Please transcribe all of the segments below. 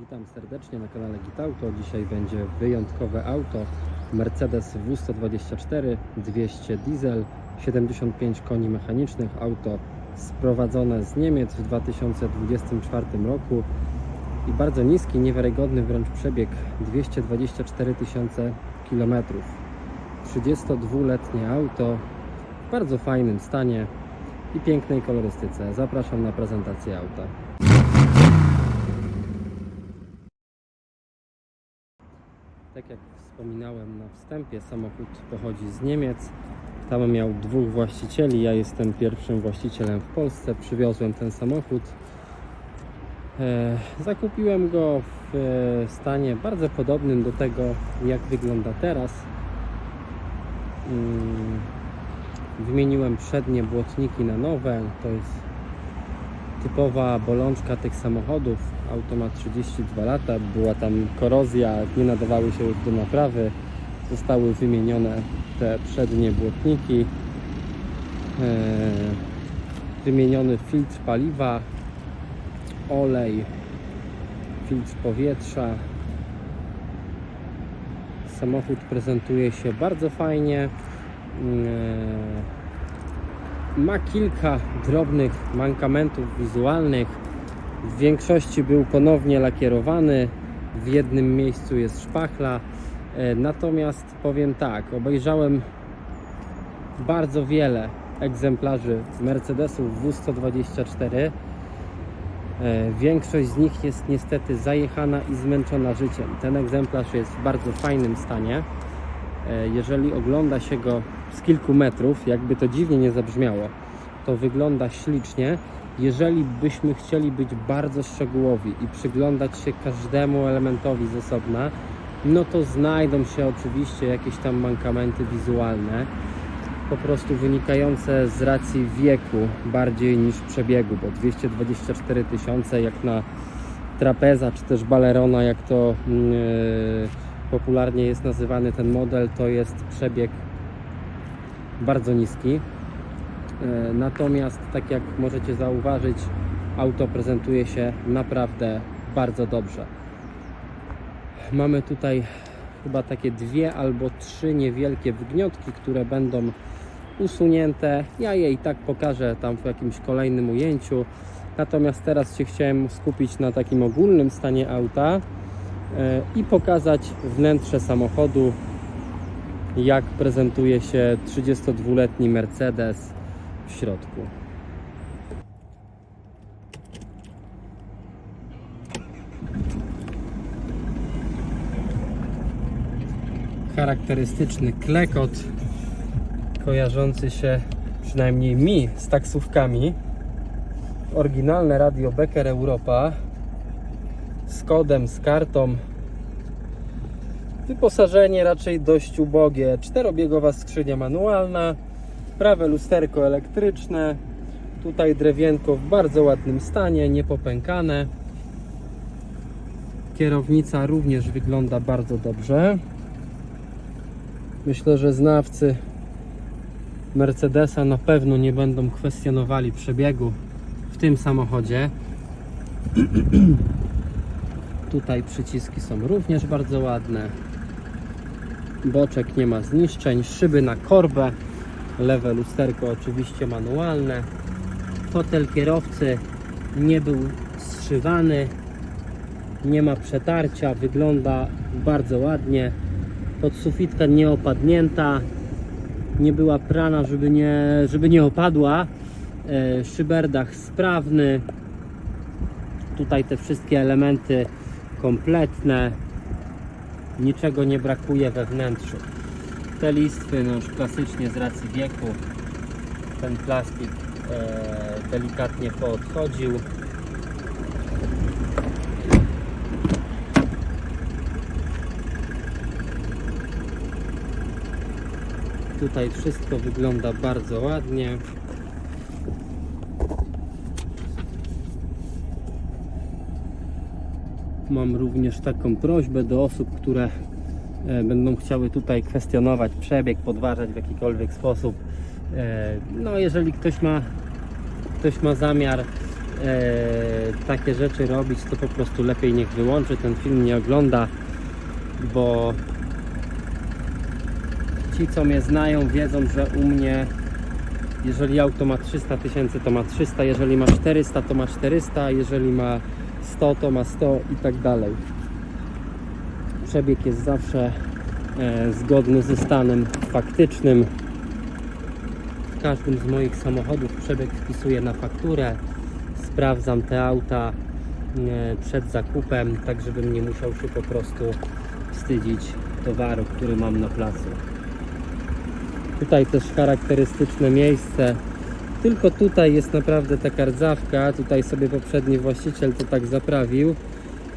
Witam serdecznie na kanale Gitauto. Dzisiaj będzie wyjątkowe auto Mercedes W124 200 diesel 75 koni mechanicznych. Auto sprowadzone z Niemiec w 2024 roku i bardzo niski, niewiarygodny wręcz przebieg 224 tysiące kilometrów. 32-letnie auto w bardzo fajnym stanie i pięknej kolorystyce. Zapraszam na prezentację auta. Tak jak wspominałem na wstępie, samochód pochodzi z Niemiec. Tam miał dwóch właścicieli. Ja jestem pierwszym właścicielem w Polsce. Przywiozłem ten samochód. E, zakupiłem go w e, stanie bardzo podobnym do tego, jak wygląda teraz. Mm, wymieniłem przednie błotniki na nowe. To jest typowa bolączka tych samochodów. Auto ma 32 lata, była tam korozja, nie nadawały się do naprawy. Zostały wymienione te przednie błotniki. Eee, wymieniony filtr paliwa, olej, filtr powietrza. Samochód prezentuje się bardzo fajnie. Ma kilka drobnych mankamentów wizualnych. W większości był ponownie lakierowany, w jednym miejscu jest szpachla. E, Natomiast powiem tak, obejrzałem bardzo wiele egzemplarzy Mercedesów W124. E, Większość z nich jest niestety zajechana i zmęczona życiem. Ten egzemplarz jest w bardzo fajnym stanie. E, Jeżeli ogląda się go z kilku metrów, jakby to dziwnie nie zabrzmiało, to wygląda ślicznie. Jeżeli byśmy chcieli być bardzo szczegółowi i przyglądać się każdemu elementowi z osobna, no to znajdą się oczywiście jakieś tam mankamenty wizualne, po prostu wynikające z racji wieku bardziej niż przebiegu, bo 224 tysiące jak na trapeza czy też balerona, jak to yy, popularnie jest nazywany ten model, to jest przebieg bardzo niski. E, Natomiast, tak jak możecie zauważyć, auto prezentuje się naprawdę bardzo dobrze. Mamy tutaj chyba takie dwie albo trzy niewielkie wgniotki, które będą usunięte. Ja je i tak pokażę tam w jakimś kolejnym ujęciu. Natomiast teraz się chciałem skupić na takim ogólnym stanie auta i pokazać wnętrze samochodu, jak prezentuje się 32-letni Mercedes w środku. Charakterystyczny klekot, kojarzący się przynajmniej mi z taksówkami. Oryginalne radio Becker Europa kodem, z kartą. Wyposażenie raczej dość ubogie. Czterobiegowa skrzynia manualna, prawe lusterko elektryczne. Tutaj drewienko w bardzo ładnym stanie, niepopękane. Kierownica również wygląda bardzo dobrze. Myślę, że znawcy Mercedesa na pewno nie będą kwestionowali przebiegu w tym samochodzie. Tutaj przyciski są również bardzo ładne. Boczek nie ma zniszczeń, szyby na korbę, lewe lusterko oczywiście manualne. Fotel kierowcy nie był zszywany, nie ma przetarcia, wygląda bardzo ładnie. Podsufitka nie opadnięta, nie była prana, żeby nie, żeby nie opadła. E, Szyberdach sprawny. Tutaj te wszystkie elementy kompletne. Niczego nie brakuje we wnętrzu. Te listwy, no już klasycznie z racji wieku, ten plastik e, delikatnie poodchodził. Tutaj wszystko wygląda bardzo ładnie. Mam również taką prośbę do osób, które e, będą chciały tutaj kwestionować przebieg, podważać w jakikolwiek sposób. E, No, jeżeli ktoś ma, ktoś ma zamiar takie rzeczy robić, to po prostu lepiej niech wyłączy, ten film nie ogląda, bo ci co mnie znają wiedzą, że u mnie jeżeli auto ma 300 tysięcy to ma 300, jeżeli ma 400 to ma 400, jeżeli ma 100 to ma 100 i tak dalej. Przebieg jest zawsze e, zgodny ze stanem faktycznym. W każdym z moich samochodów przebieg wpisuję na fakturę. Sprawdzam te auta e, przed zakupem, tak żebym nie musiał się po prostu wstydzić towaru, który mam na placu. Tutaj też charakterystyczne miejsce. Tylko tutaj jest naprawdę taka rdzawka. Tutaj sobie poprzedni właściciel to tak zaprawił.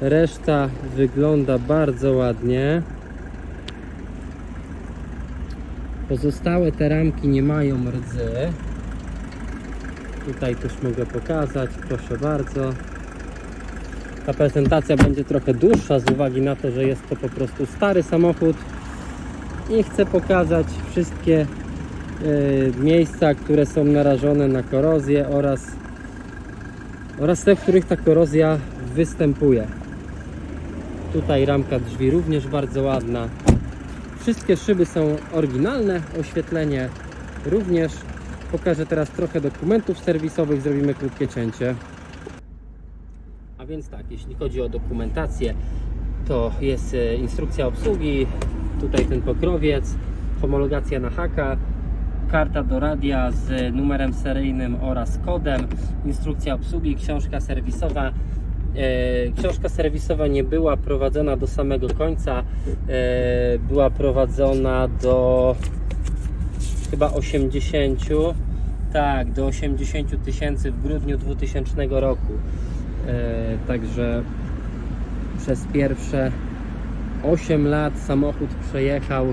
Reszta wygląda bardzo ładnie. Pozostałe te ramki nie mają rdzy. Tutaj też mogę pokazać, proszę bardzo. Ta prezentacja będzie trochę dłuższa z uwagi na to, że jest to po prostu stary samochód i chcę pokazać wszystkie miejsca, które są narażone na korozję oraz, oraz te, w których ta korozja występuje. Tutaj ramka drzwi również bardzo ładna. Wszystkie szyby są oryginalne, oświetlenie również. Pokażę teraz trochę dokumentów serwisowych, zrobimy krótkie cięcie. A więc tak, jeśli chodzi o dokumentację, to jest e, instrukcja obsługi, tutaj ten pokrowiec, homologacja na haka, karta do radia z numerem seryjnym oraz kodem, instrukcja obsługi, książka serwisowa. E, Książka serwisowa nie była prowadzona do samego końca, e, była prowadzona do chyba 80, tak, do 80 tysięcy w grudniu 2000 roku. E, Także przez pierwsze 8 lat samochód przejechał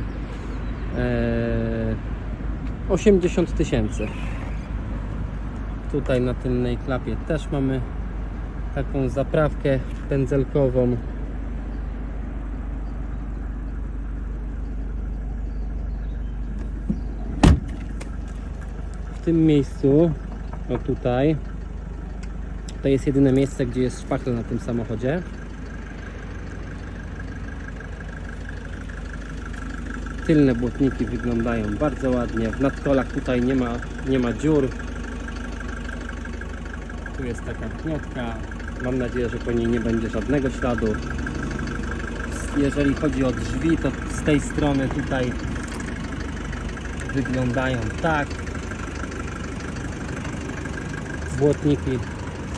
80 tysięcy. Tutaj na tylnej klapie też mamy taką zaprawkę pędzelkową. W tym miejscu, o tutaj, to jest jedyne miejsce, gdzie jest szpachel na tym samochodzie. Tylne błotniki wyglądają bardzo ładnie. W nadkolach tutaj nie ma, nie ma dziur. Tu jest taka kniotka. Mam nadzieję, że po niej nie będzie żadnego śladu. Jeżeli chodzi o drzwi, to z tej strony tutaj wyglądają tak. Błotniki,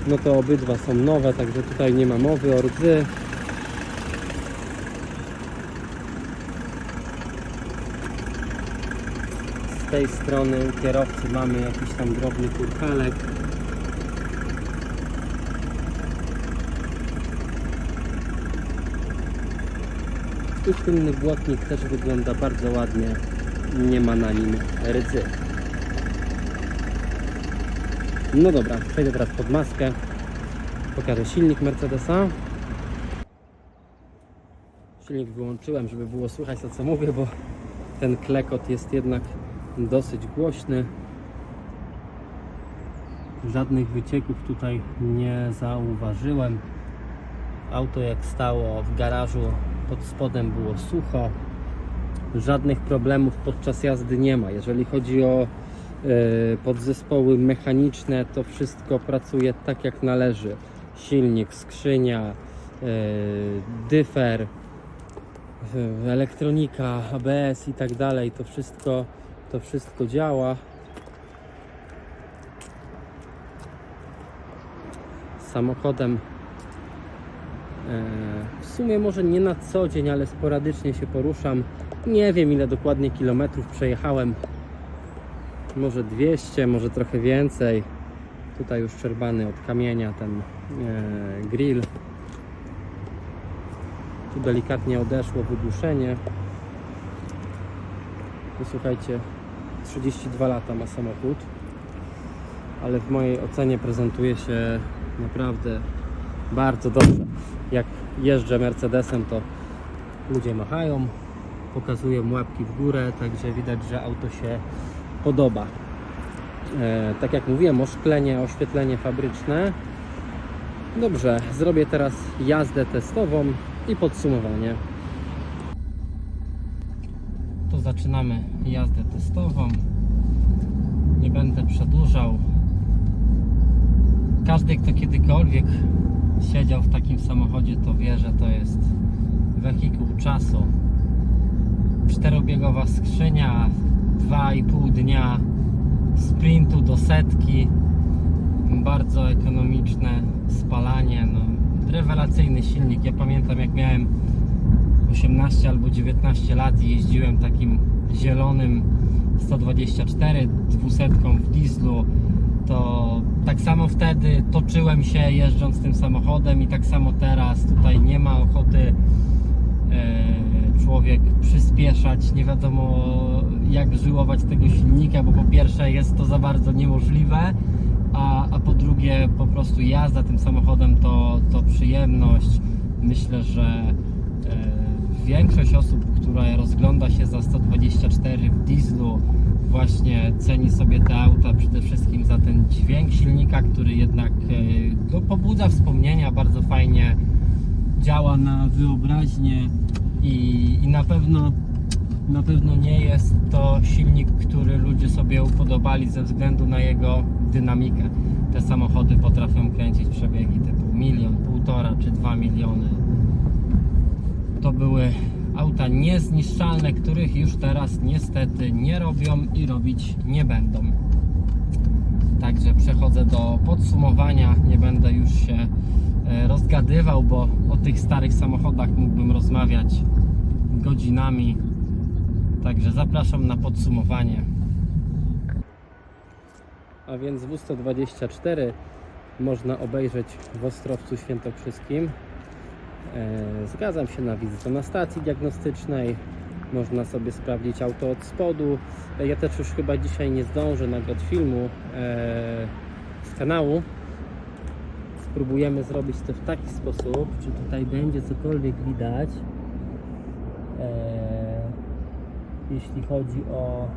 no to obydwa są nowe, także tutaj nie ma mowy o rdzy. Tej strony u kierowcy mamy jakiś tam drobny kurkalek. Tu tylny błotnik też wygląda bardzo ładnie. Nie ma na nim rdzy. No dobra, przejdę teraz pod maskę. Pokażę silnik Mercedesa. Silnik wyłączyłem, żeby było słychać to co mówię, bo ten klekot jest jednak dosyć głośny. Żadnych wycieków tutaj nie zauważyłem. Auto jak stało w garażu, pod spodem było sucho. Żadnych problemów podczas jazdy nie ma. Jeżeli chodzi o e, podzespoły mechaniczne, to wszystko pracuje tak jak należy. Silnik, skrzynia, e, dyfer, e, elektronika, ABS i tak dalej, to wszystko, to wszystko działa. Samochodem e, w sumie może nie na co dzień, ale sporadycznie się poruszam. Nie wiem ile dokładnie kilometrów przejechałem. Może 200, może trochę więcej. Tutaj już czerwany od kamienia ten e, grill. Tu delikatnie odeszło wygłuszenie. Tu słuchajcie, 32 lata ma samochód, ale w mojej ocenie prezentuje się naprawdę bardzo dobrze. Jak jeżdżę Mercedesem, to ludzie machają, pokazują łapki w górę, także widać, że auto się podoba. E, tak jak mówiłem, oszklenie, oświetlenie fabryczne. Dobrze, zrobię teraz jazdę testową i podsumowanie. To zaczynamy jazdę testową. Nie będę przedłużał. Każdy, kto kiedykolwiek siedział w takim samochodzie, to wie, że to jest wehikuł czasu. Czterobiegowa skrzynia, 2,5 dnia sprintu do setki, bardzo ekonomiczne spalanie, no, rewelacyjny silnik. Ja pamiętam jak miałem 18 albo 19 lat i jeździłem takim zielonym 124 dwusetką w dieslu, to tak samo wtedy toczyłem się jeżdżąc tym samochodem i tak samo teraz tutaj nie ma ochoty e, człowiek przyspieszać, nie wiadomo jak żyłować tego silnika, bo po pierwsze jest to za bardzo niemożliwe, a, a po drugie po prostu jazda tym samochodem to, to przyjemność. Myślę, że większość osób, która rozgląda się za 124 w dieslu, właśnie ceni sobie te auta przede wszystkim za ten dźwięk silnika, który jednak e, no, pobudza wspomnienia, bardzo fajnie działa na wyobraźnię i, i na pewno na pewno nie jest to silnik, który ludzie sobie upodobali ze względu na jego dynamikę. Te samochody potrafią kręcić przebiegi typu milion, półtora czy dwa miliony. To były auta niezniszczalne, których już teraz niestety nie robią i robić nie będą. Także przechodzę do podsumowania. Nie będę już się e, rozgadywał, bo o tych starych samochodach mógłbym rozmawiać godzinami. Także zapraszam na podsumowanie. A więc W124 można obejrzeć w Ostrowcu Świętokrzyskim. E, Zgadzam się na wizytę na stacji diagnostycznej. Można sobie sprawdzić auto od spodu. E, Ja też już chyba dzisiaj nie zdążę nagrać filmu e, z kanału. Spróbujemy zrobić to w taki sposób, czy tutaj będzie cokolwiek widać. Jeśli chodzi o,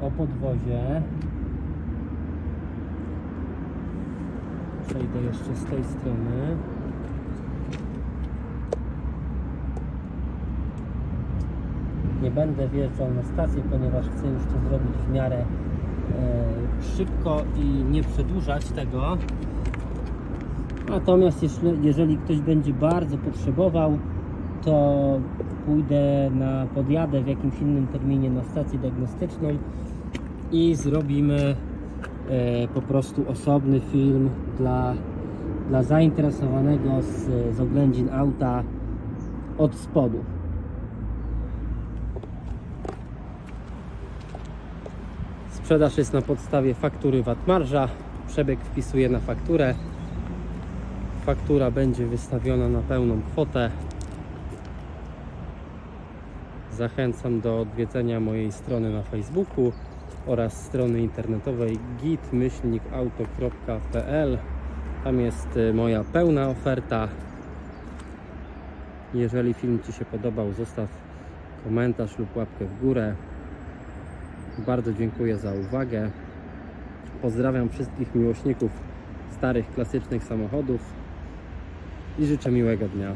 o podwozie. Przejdę jeszcze z tej strony. Będę wjeżdżał na stację, ponieważ chcę już to zrobić w miarę e, szybko i nie przedłużać tego. Natomiast jeśli, jeżeli ktoś będzie bardzo potrzebował, to pójdę na, podjadę w jakimś innym terminie na stację diagnostyczną i zrobimy e, po prostu osobny film dla, dla zainteresowanego z, z oględzin auta od spodu. Sprzedaż jest na podstawie faktury VAT marża. Przebieg wpisuję na fakturę. Faktura będzie wystawiona na pełną kwotę. Zachęcam do odwiedzenia mojej strony na Facebooku oraz strony internetowej git-auto.pl. Tam jest y, moja pełna oferta. Jeżeli film Ci się podobał, zostaw komentarz lub łapkę w górę. Bardzo dziękuję za uwagę. Pozdrawiam wszystkich miłośników starych, klasycznych samochodów i życzę miłego dnia.